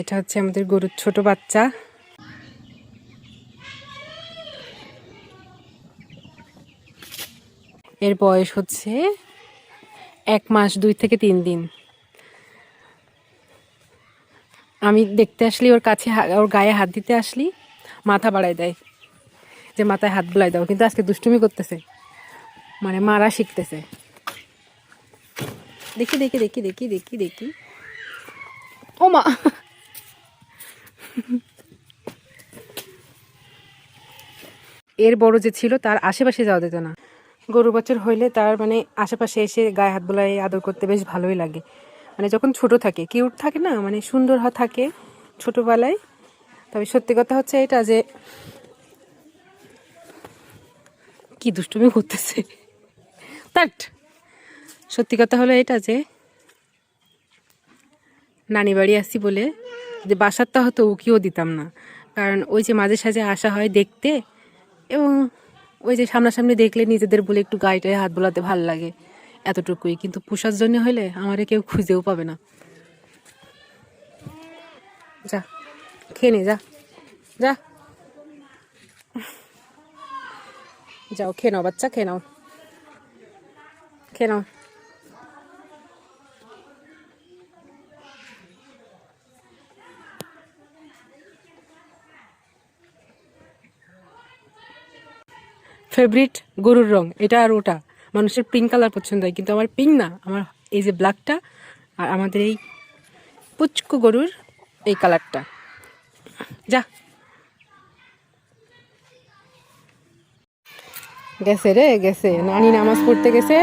এটা হচ্ছে আমাদের গরুর ছোট বাচ্চা। এর বয়স হচ্ছে এক মাস দুই থেকে তিন দিন। আমি দেখতে আসলি, ওর কাছে ওর গায়ে হাত দিতে আসলি, মাথা বাড়ায় দেয়। যে মাথায় হাত বুলাই দাও, কিন্তু আজকে দুষ্টুমি করতেছে। মানে মারা শিখতেছে। দেখি দেখি দেখি দেখি দেখি দেখি ও মা এর বড় যে ছিল, তার আশেপাশে যাওয়া যেত না। গরু বছর হইলে তার মানে আশেপাশে এসে গায়ে হাত বোলাই আদর করতে বেশ ভালোই লাগে। মানে যখন ছোট থাকে, কিউট থাকে না মানে সুন্দর থাকে ছোটোবেলায়। তবে সত্যি কথা হচ্ছে এটা যে কি দুষ্টুমি করতেছে। তাট সত্যি কথা হলো এটা যে নানি বাড়ি আসছি বলে যে বাসারটা হয়তো উকিও দিতাম না। কারণ ওই যে মাঝে সাঝে আসা হয় দেখতে এবং ওই যে সামনাসামনি দেখলে নিজেদের বলে একটু গায়েটায় হাত বোলাতে ভালো লাগে এতটুকুই। কিন্তু পোষার জন্য হলে আমারে কেউ খুঁজেও পাবে না। যা, খেয়ে নে, যা যা। যাও, খেয়ে নাও, বাচ্চা, খেয়ে নাও। খেয়ে নাও। ফেভারিট গরুর রং, এটা আর ওটা। মানুষের পিঙ্ক কালার পছন্দ হয়, কিন্তু আমার পিঙ্ক না। আমার এই যে ব্ল্যাকটা আর আমাদের এই পুচকু গরুর এই কালারটা যা। গেছে রে, গেছে। নানি নামাজ পড়তে গেছে,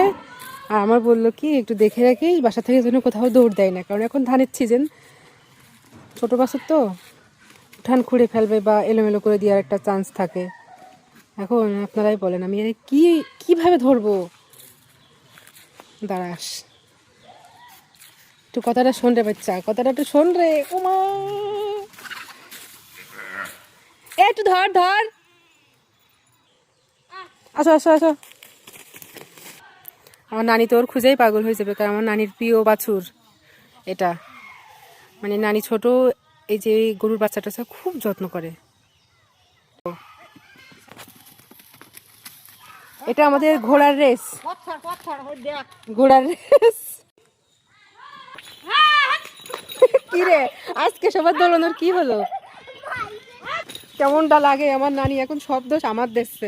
আর আমার বলল কি, একটু দেখে রাখিস বাসা থেকে যেন কোথাও দৌড় দেয় না। কারণ এখন ধানের সিজন ছোটো বাছুর তো। ধান খুঁড়ে ফেলবে বা এলোমেলো করে দেওয়ার একটা চান্স থাকে। এখন আপনারাই বলেন, আমি কি, কীভাবে ধরবো? দাঁড়াস একটু কথাটা শোন রে বাচ্চা, কথাটা একটু শোন রে, উমা। একটু ধর ধর। আসো আসো আসো। আমার নানি তো ওর খুঁজেই পাগল হয়ে যাবে, কারণ আমার নানির প্রিয় বাছুর এটা। মানে নানি ছোট, এই যে গরুর বাচ্চাটা খুব যত্ন করে। এটা আমাদের ঘোড়ার রেস। ঘোড়ার রেস। কি রে? আজকে সবার দোলনের কি হলো? কেমনটা লাগে? আমার নানি এখন সব দোষ আমার দেখছে